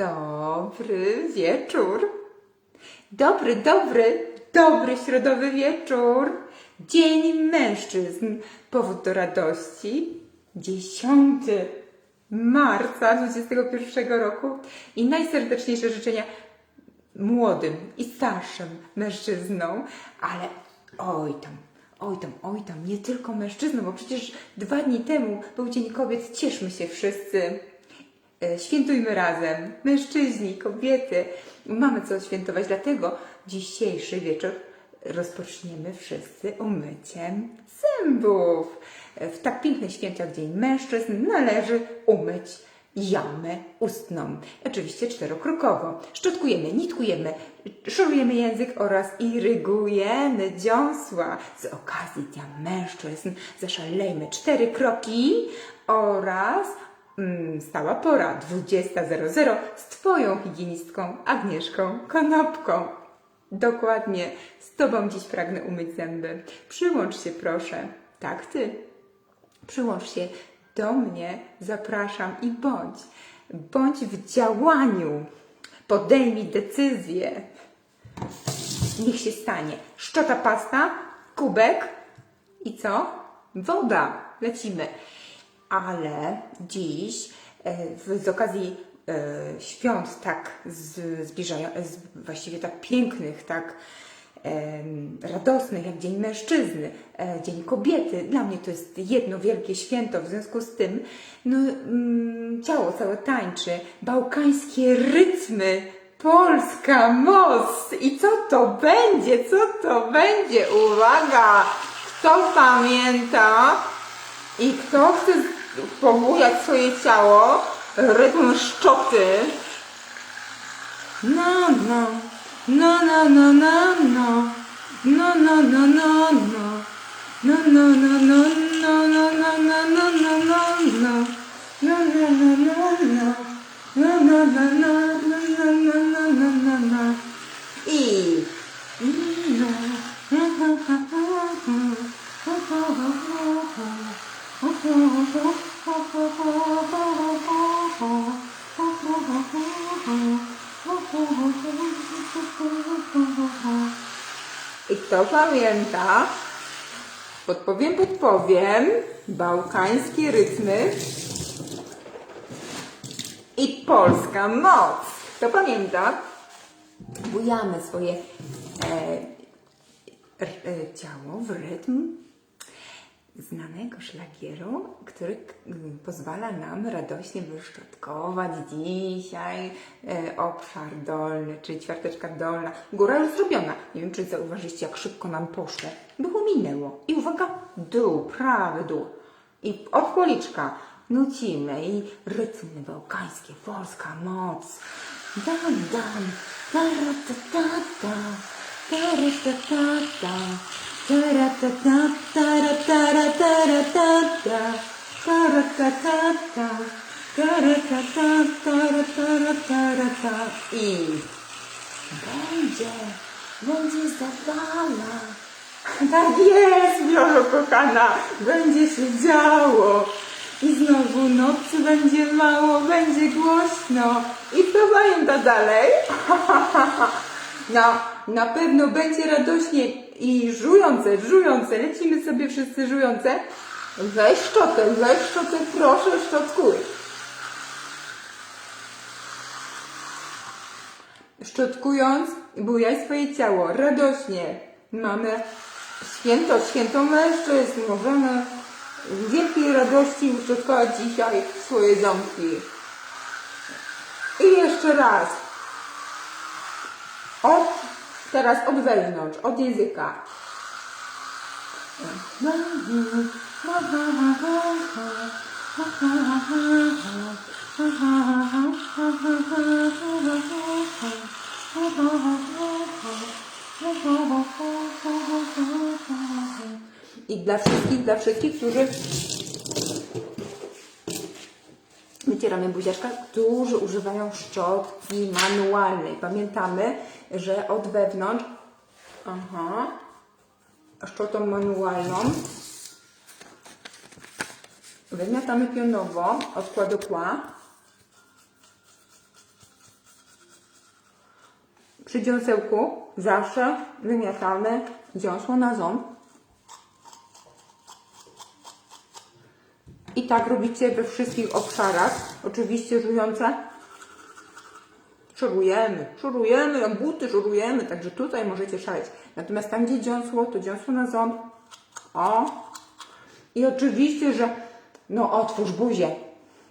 Dobry wieczór. Dobry, dobry, dobry środowy wieczór. Dzień mężczyzn. Powód do radości. 10 marca 2021 roku i najserdeczniejsze życzenia młodym i starszym mężczyznom, ale oj tam, oj tam, oj tam, nie tylko mężczyznom, bo przecież dwa dni temu był Dzień Kobiet, cieszmy się wszyscy. E, Świętujmy razem, mężczyźni, kobiety. Mamy co świętować, dlatego dzisiejszy wieczór rozpoczniemy wszyscy umyciem zębów. E, W tak piękny święto jak Dzień Mężczyzn należy umyć jamę ustną. Oczywiście czterokrokowo. Szczotkujemy, nitkujemy, szorujemy język oraz irygujemy dziąsła. Z okazji Dnia Mężczyzn zaszalejmy cztery kroki oraz stała pora 20.00 z Twoją higienistką Agnieszką Konopką. Dokładnie, z Tobą dziś pragnę umyć zęby. Przyłącz się proszę. Tak, Ty. Przyłącz się do mnie, zapraszam i bądź. Bądź w działaniu. Podejmij decyzję. Niech się stanie. Szczota pasta, kubek i co? Woda. Lecimy. Ale dziś e, z okazji e, świąt tak z, zbliżają, z, właściwie tak pięknych, tak radosnych, jak Dzień Mężczyzny, e, Dzień Kobiety. Dla mnie to jest jedno wielkie święto, w związku z tym no, mm, ciało całe tańczy, bałkańskie rytmy, Polska moc. I co to będzie? Co to będzie? Uwaga! Kto pamięta i kto chce pobujać swoje ciało, rytm szczoty, no, no, no, no, no, no, no, no, no, no, no, no. No, no, no, no, no, no, no, no, no, no, no, no. No, no, no, no, no. No, no, no, no, no, no, I kto pamięta, podpowiem, podpowiem, bałkańskie rytmy i polska moc. Kto pamięta? Bujamy swoje e, e, ciało w rytm znanego szlagieru, który pozwala nam radośnie wyszczotkować dzisiaj e, obszar dolny, czyli ćwiarteczka dolna. Góra już zrobiona. Nie wiem, czy zauważyliście, jak szybko nam poszło. Było, minęło. I uwaga, dół, prawy dół. I od policzka nucimy i rytmy bałkańskie, polska moc. Dan, dan, I będzie, będzie zabawa. Tak jest, Wiolo kochana, będzie się działo. I znowu nocy będzie mało, będzie głośno. I kto pamięta dalej? No, na pewno będzie radośnie i żujące, żujące. Lecimy sobie wszyscy żujące. Weź szczotę, weź szczotę, proszę, szczotkuj. Szczotkując, bujaj swoje ciało radośnie. Mamy święto, święto mężczyzn. Możemy w wielkiej radości uszczotkować dzisiaj swoje ząbki. I jeszcze raz. Od, teraz od wewnątrz, od języka. I dla wszystkich, dla wszystkich, którzy wycieramy buziaczka, którzy używają szczotki manualnej. Pamiętamy, że od wewnątrz, aha, szczotą manualną wymiatamy pionowo od kła do kła. przy dziąsełku zawsze wymiatamy dziąsło na ząb. I tak robicie we wszystkich obszarach. Oczywiście żujące szorujemy, szorujemy, jak buty szorujemy, także tutaj możecie szaleć. Natomiast tam, gdzie dziąsło, to dziąsło na ząb. O! I oczywiście, że no otwórz buzię.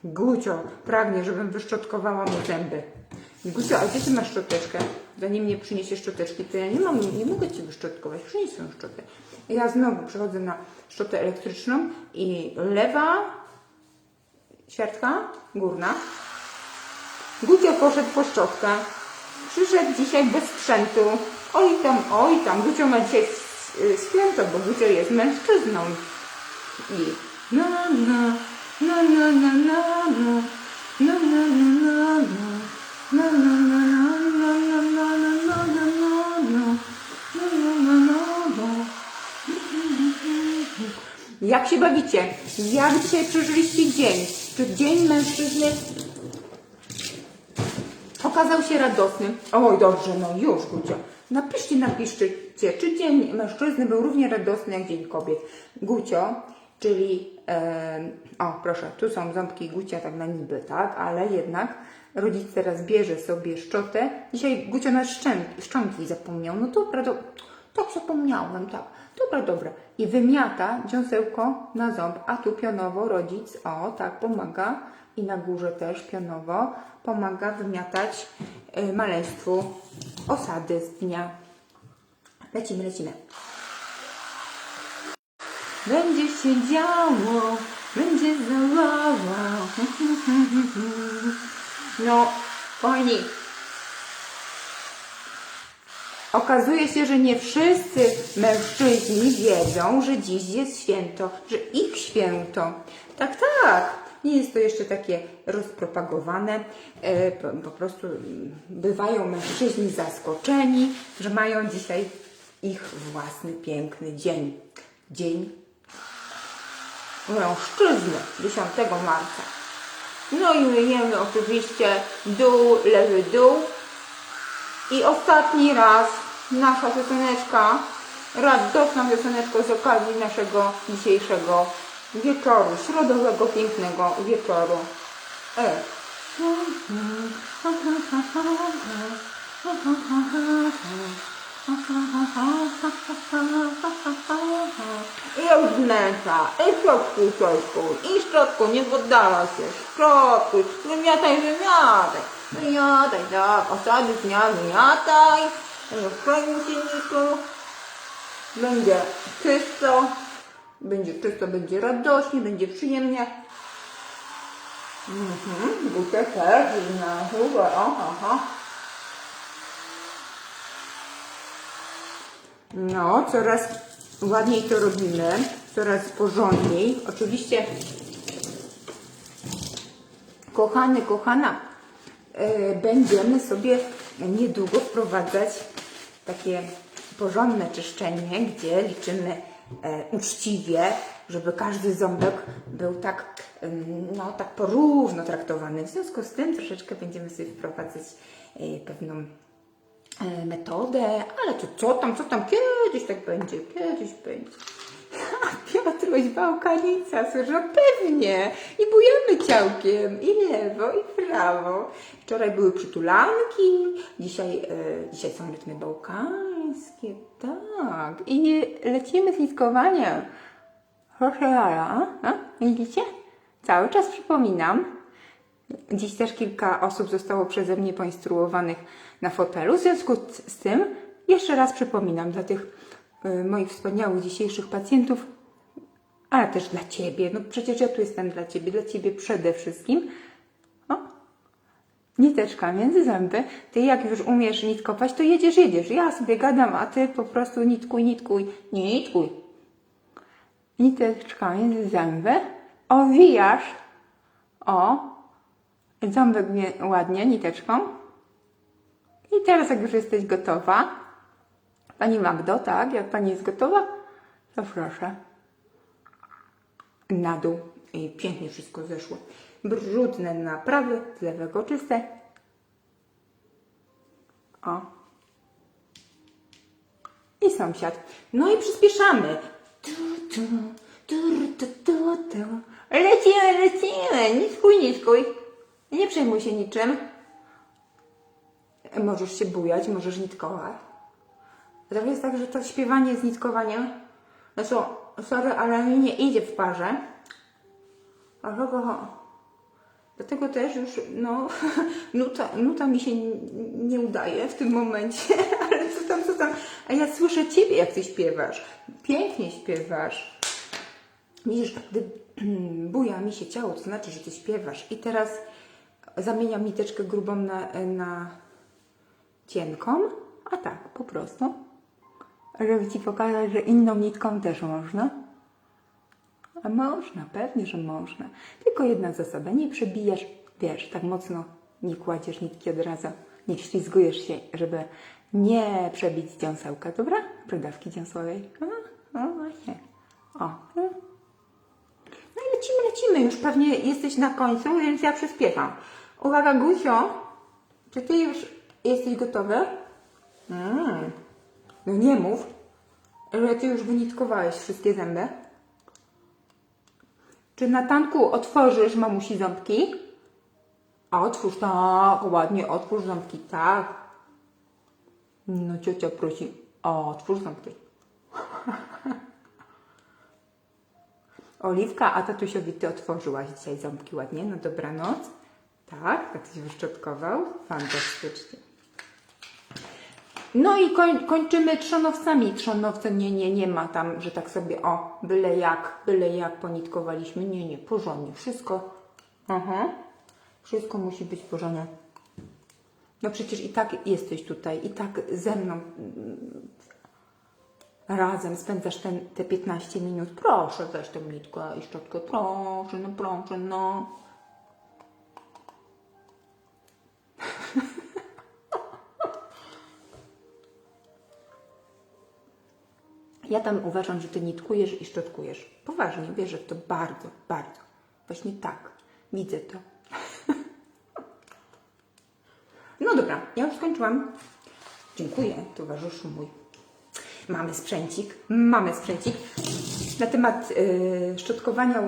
Gucio pragnie, żebym wyszczotkowała mu zęby. Gucio, a gdzie ty masz szczoteczkę? Zanim nie przyniesiesz szczoteczki, to ja nie mam, nie mogę ci wyszczotkować. Przynieś swoją szczotkę. Ja znowu przechodzę na szczotę elektryczną i lewa ćwiartka górna. Gucio poszedł po szczotkę. Przyszedł dzisiaj bez sprzętu. Oj tam, oj tam. Gucio ma dzisiaj święto, bo Gucio jest mężczyzną. I na na na na na na na na na na na na na Jak się bawicie? Jak dzisiaj przeżyliście dzień? Czy dzień mężczyzny okazał się radosny? Oj, dobrze, no już, Gucio. Napiszcie, napiszcie, czy dzień mężczyzny był równie radosny jak dzień kobiet. Gucio, czyli, o proszę, tu są ząbki Gucia tak na niby, tak, ale jednak rodzic teraz bierze sobie szczotę. Dzisiaj Gucio na szczęki, szczęki zapomniał. No dobra, to, tak zapomniałem, tak. Dobra, dobra. I wymiata dziąsełko na ząb, a tu pionowo rodzic, o tak, pomaga i na górze też pionowo pomaga wymiatać y, maleństwu osady z dnia. Lecimy, lecimy. Będzie się działo, będzie zabawa. No, kochani, okazuje się, że nie wszyscy mężczyźni wiedzą, że dziś jest święto, że ich święto. Tak, tak. Nie jest to jeszcze takie rozpropagowane. E, po, prostu bywają mężczyźni zaskoczeni, że mają dzisiaj ich własny piękny dzień. Dzień mężczyzny 10 marca. No i myjemy oczywiście dół, lewy dół. I ostatni raz nasza pioseneczka, radosna pioseneczka z okazji naszego dzisiejszego wieczoru, środowego pięknego wieczoru. E. I od wnętrza, i środku, i środku, i szczotku, nie poddała się, szczotku, wymiataj, wymiataj, wymiataj, tak, osady dnia wymiataj, przejmuj się niczym, będzie czysto, będzie czysto, będzie radośnie, będzie przyjemnie. Mhm, butek też, na super, aha, aha. No, coraz ładniej to robimy, coraz porządniej. Oczywiście, kochany, kochana, e, będziemy sobie niedługo wprowadzać takie porządne czyszczenie, gdzie liczymy e, uczciwie, żeby każdy ząbek był tak, no, tak porówno traktowany. W związku z tym troszeczkę będziemy sobie wprowadzać e, pewną metodę, ale to co tam, co tam, kiedyś tak będzie, kiedyś będzie. A Piotruś Bałkanica, słyszę, no pewnie. I bujemy ciałkiem, i lewo, i prawo. Wczoraj były przytulanki, dzisiaj, e, dzisiaj są rytmy bałkańskie, tak. I lecimy z liskowaniem. Proszę a? widzicie? Cały czas przypominam. Dziś też kilka osób zostało przeze mnie poinstruowanych na fotelu. W związku z tym jeszcze raz przypominam dla tych y, moich wspaniałych dzisiejszych pacjentów, ale też dla Ciebie. No przecież ja tu jestem dla Ciebie, dla Ciebie przede wszystkim. O, niteczka między zęby. Ty jak już umiesz nitkować, to jedziesz, jedziesz. Ja sobie gadam, a Ty po prostu nitkuj, nitkuj, nitkuj. Niteczka między zęby. Owijasz. O, ząbek ładnie, niteczką. I teraz jak już jesteś gotowa, Pani Magdo, tak? Jak Pani jest gotowa, to proszę. Na dół. I pięknie wszystko zeszło. Brudne na prawy, z lewego czyste. O. i sąsiad. No i przyspieszamy. Tu, tu, tu, tu, tu, tu. Lecimy, lecimy. Nie skuj. Nie przejmuj się niczym. Możesz się bujać, możesz nitkować. To jest tak, że to śpiewanie z nitkowaniem, znaczy, sorry, ale nie idzie w parze. Dlatego, dlatego też już, no, nuta, nuta mi się nie udaje w tym momencie, ale co tam, co tam. A ja słyszę Ciebie, jak Ty śpiewasz. Pięknie śpiewasz. Widzisz, gdy buja mi się ciało, to znaczy, że Ty śpiewasz. I teraz zamieniam niteczkę grubą na, na cienką, a tak, po prostu. Żeby Ci pokazać, że inną nitką też można. A można, pewnie, że można. Tylko jedna zasada, nie przebijasz, wiesz, tak mocno nie kładziesz nitki od razu, nie ślizgujesz się, żeby nie przebić dziąsełka, dobra? Brodawki dziąsłowej. O, o właśnie. O. Lecimy. Już pewnie jesteś na końcu, więc ja przyspieszam. Uwaga, Gusio, czy Ty już jesteś gotowy? Mm. No nie mów, że Ty już wynitkowałeś wszystkie zęby. Czy na tanku otworzysz mamusi ząbki? Otwórz, tak, ładnie otwórz ząbki, tak. No ciocia prosi, otwórz ząbki. Oliwka, a tatusiowi ty otworzyłaś dzisiaj ząbki ładnie, no dobranoc. Tak, się wyszczotkował. Fantastycznie. No i koń, kończymy trzonowcami. Trzonowce nie, nie, nie ma tam, że tak sobie o, byle jak, byle jak ponitkowaliśmy. Nie, nie, porządnie. Wszystko, aha, wszystko musi być porządnie. No przecież i tak jesteś tutaj, i tak ze mną razem spędzasz ten, te 15 minut. Proszę, weź tę nitkę i szczotkę, proszę, no proszę, no. Ja tam uważam, że ty nitkujesz i szczotkujesz. Poważnie, wierzę w to bardzo, bardzo. Właśnie tak. Widzę to. No dobra, ja już skończyłam. Dziękuję, towarzyszu mój. Mamy sprzęcik, mamy sprzęcik. Na temat y, szczotkowania y,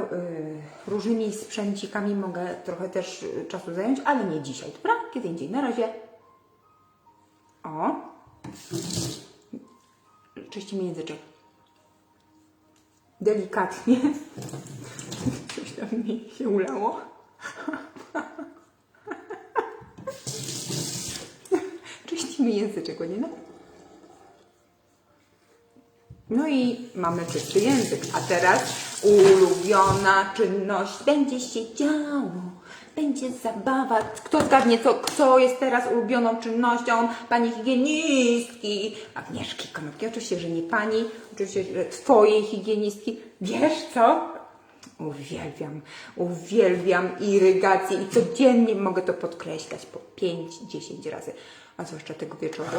różnymi sprzęcikami mogę trochę też y, czasu zająć, ale nie dzisiaj, dobra? Kiedy indziej. Na razie. O. Czyścimy języczek. Delikatnie. Coś tam mi się ulało. Czyścimy języczek, ładnie, no? No i mamy czysty język. A teraz ulubiona czynność. Będzie się działo. Będzie zabawa. Kto zgadnie, co, co jest teraz ulubioną czynnością pani higienistki? Agnieszki Konopki. Oczywiście, że nie pani. Oczywiście, że twojej higienistki. Wiesz co? Uwielbiam, uwielbiam irygację i codziennie mogę to podkreślać po 5-10 razy, a zwłaszcza tego wieczoru.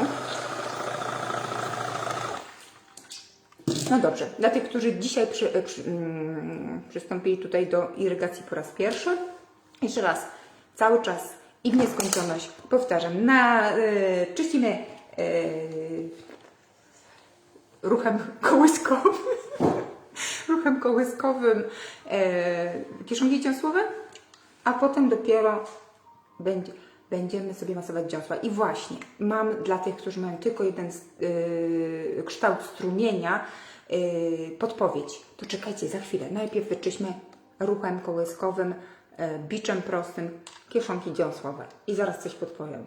No dobrze, dla tych, którzy dzisiaj przy, e, przy, mm, przystąpili tutaj do irygacji po raz pierwszy, jeszcze raz, cały czas i w nieskończoność powtarzam, na, y, czyścimy y, ruchem kołyskowym, ruchem kołyskowym e, kieszonki dziąsłowe, a potem dopiero będzie, będziemy sobie masować dziąsła. I właśnie, mam dla tych, którzy mają tylko jeden y, kształt strumienia, y, podpowiedź. To czekajcie za chwilę. Najpierw wyczyśmy ruchem kołyskowym, y, biczem prostym kieszonki dziąsłowe. I zaraz coś podpowiem.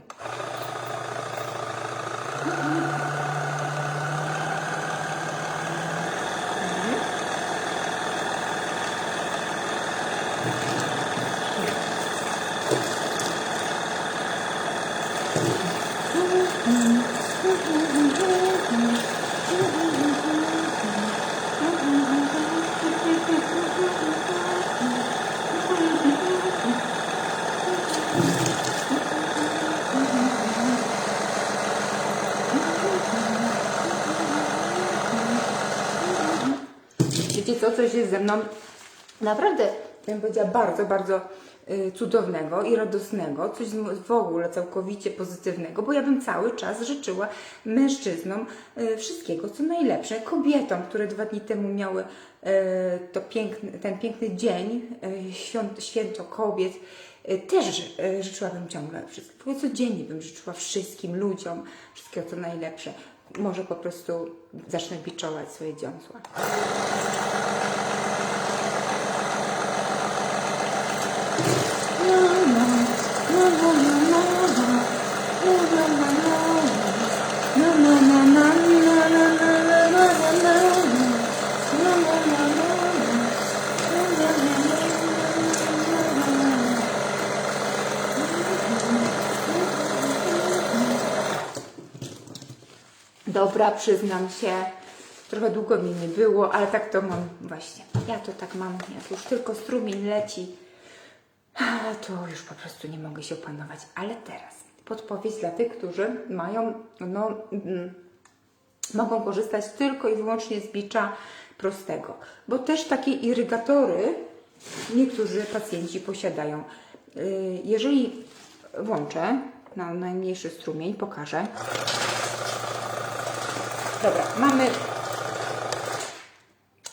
Coś jest ze mną naprawdę, bym powiedziała, bardzo, bardzo y, cudownego i radosnego, coś w ogóle całkowicie pozytywnego, bo ja bym cały czas życzyła mężczyznom y, wszystkiego, co najlepsze. Kobietom, które dwa dni temu miały y, to piękny, ten piękny dzień, święto kobiet, też życzyłabym ciągle wszystkiego. Codziennie bym życzyła wszystkim ludziom wszystkiego, co najlepsze. Może po prostu zacznę biczować swoje dziąsła. Dobra, przyznam się, trochę długo mi nie było, ale tak to mam właśnie. Ja to tak mam, jak już tylko strumień leci, to już po prostu nie mogę się opanować. Ale teraz podpowiedź dla tych, którzy mają, no, mm, mogą korzystać tylko i wyłącznie z bicza prostego, bo też takie irygatory niektórzy pacjenci posiadają. Y, Jeżeli włączę na najmniejszy strumień, pokażę. Dobra, mamy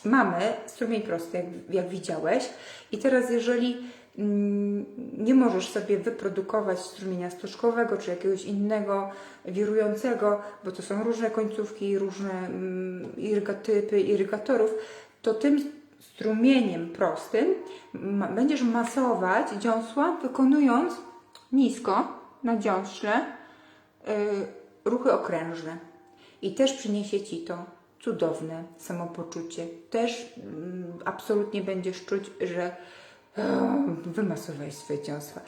mamy strumień prosty, jak, jak widziałeś. I teraz, jeżeli mm, nie możesz sobie wyprodukować strumienia stożkowego czy jakiegoś innego wirującego, bo to są różne końcówki, różne mm, iryga, typy irygatorów, to tym strumieniem prostym będziesz masować dziąsła, wykonując nisko na dziąśle y, ruchy okrężne. I też przyniesie Ci to cudowne samopoczucie. Też mm, absolutnie będziesz czuć, że e, wymasowałeś swoje ciąsła.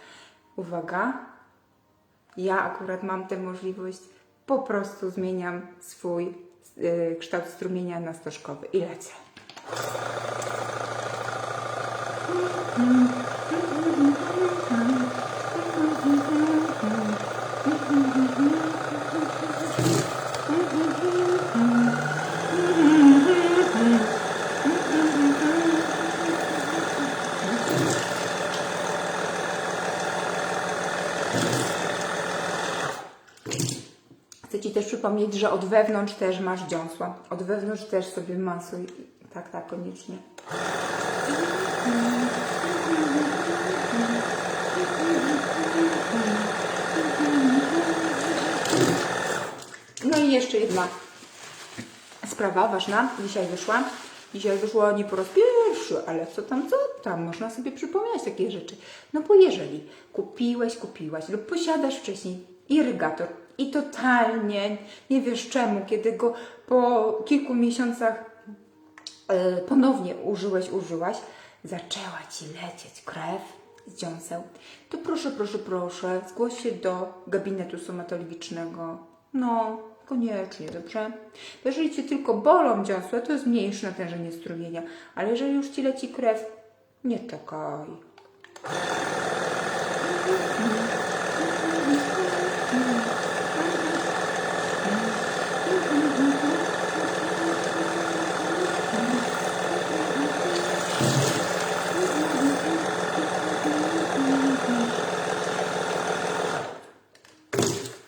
Uwaga, ja akurat mam tę możliwość, po prostu zmieniam swój e, kształt strumienia na stożkowy i lecę. Chcę Że od wewnątrz też masz dziąsła. Od wewnątrz też sobie masuj. Tak, tak, koniecznie. No i jeszcze jedna sprawa ważna. Dzisiaj wyszła. Dzisiaj wyszło nie po raz pierwszy, ale co tam, co tam? Można sobie przypominać takie rzeczy. No bo jeżeli kupiłeś, kupiłaś lub posiadasz wcześniej irygator i totalnie nie wiesz czemu, kiedy go po kilku miesiącach e, ponownie użyłeś, użyłaś, zaczęła Ci lecieć krew z dziąseł, to proszę, proszę, proszę, zgłoś się do gabinetu stomatologicznego. No, koniecznie, dobrze? Jeżeli Cię tylko bolą dziąsła, to zmniejsz natężenie strumienia, ale jeżeli już Ci leci krew, nie czekaj.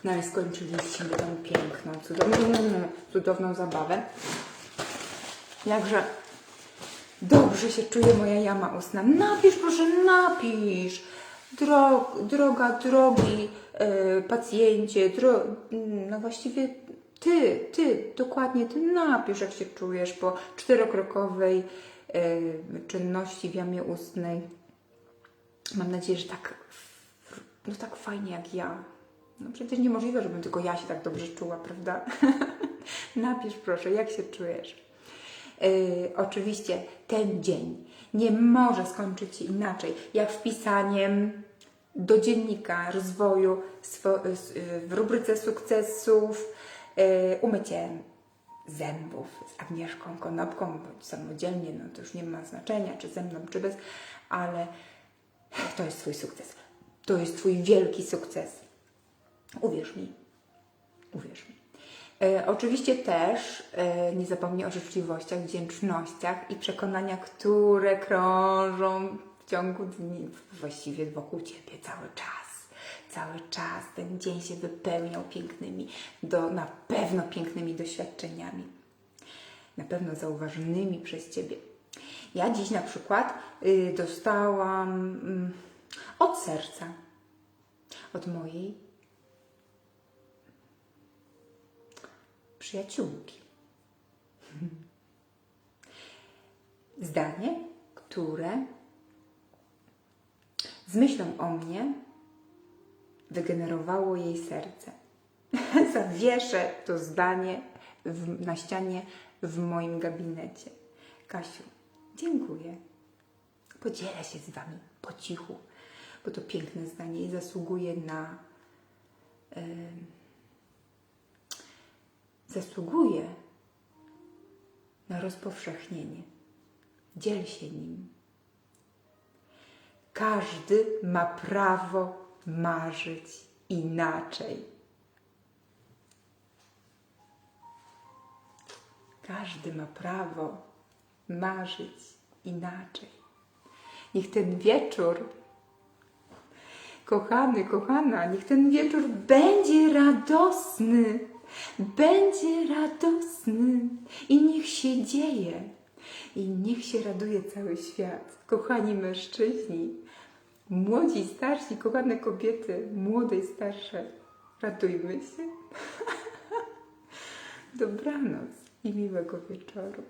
No i skończyliśmy tę piękną, cudowną, cudowną zabawę. Jakże dobrze się czuje moja jama ustna. Napisz, proszę, napisz. Drog, droga, drogi e, pacjencie, dro, no właściwie ty, ty, dokładnie ty napisz, jak się czujesz po czterokrokowej e, czynności w jamie ustnej. Mam nadzieję, że tak, no tak fajnie jak ja. No przecież niemożliwe, żebym tylko ja się tak dobrze czuła, prawda? Napisz proszę, jak się czujesz. Yy, oczywiście ten dzień nie może skończyć się inaczej, jak wpisaniem do dziennika rozwoju s- yy, w rubryce sukcesów yy, umycie zębów z Agnieszką Konopką, bądź samodzielnie, no to już nie ma znaczenia, czy ze mną, czy bez, ale to jest Twój sukces. To jest Twój wielki sukces. Uwierz mi. Uwierz mi. E, oczywiście też e, nie zapomnij o życzliwościach, wdzięcznościach i przekonaniach, które krążą w ciągu dni, właściwie wokół Ciebie cały czas. Cały czas ten dzień się wypełniał pięknymi, do, na pewno pięknymi doświadczeniami. Na pewno zauważonymi przez Ciebie. Ja dziś na przykład y, dostałam mm, od serca, od mojej przyjaciółki. Zdanie, które z myślą o mnie wygenerowało jej serce. Zawieszę to zdanie w, na ścianie w moim gabinecie. Kasiu, dziękuję. Podzielę się z Wami po cichu, bo to piękne zdanie i zasługuje na. em, zasługuje na rozpowszechnienie. Dziel się nim. Każdy ma prawo marzyć inaczej. Każdy ma prawo marzyć inaczej. Niech ten wieczór, kochany, kochana, niech ten wieczór będzie radosny, będzie radosny i niech się dzieje. I niech się raduje cały świat. Kochani mężczyźni, młodzi starsi, kochane kobiety, młode i starsze, radujmy się. Dobranoc i miłego wieczoru.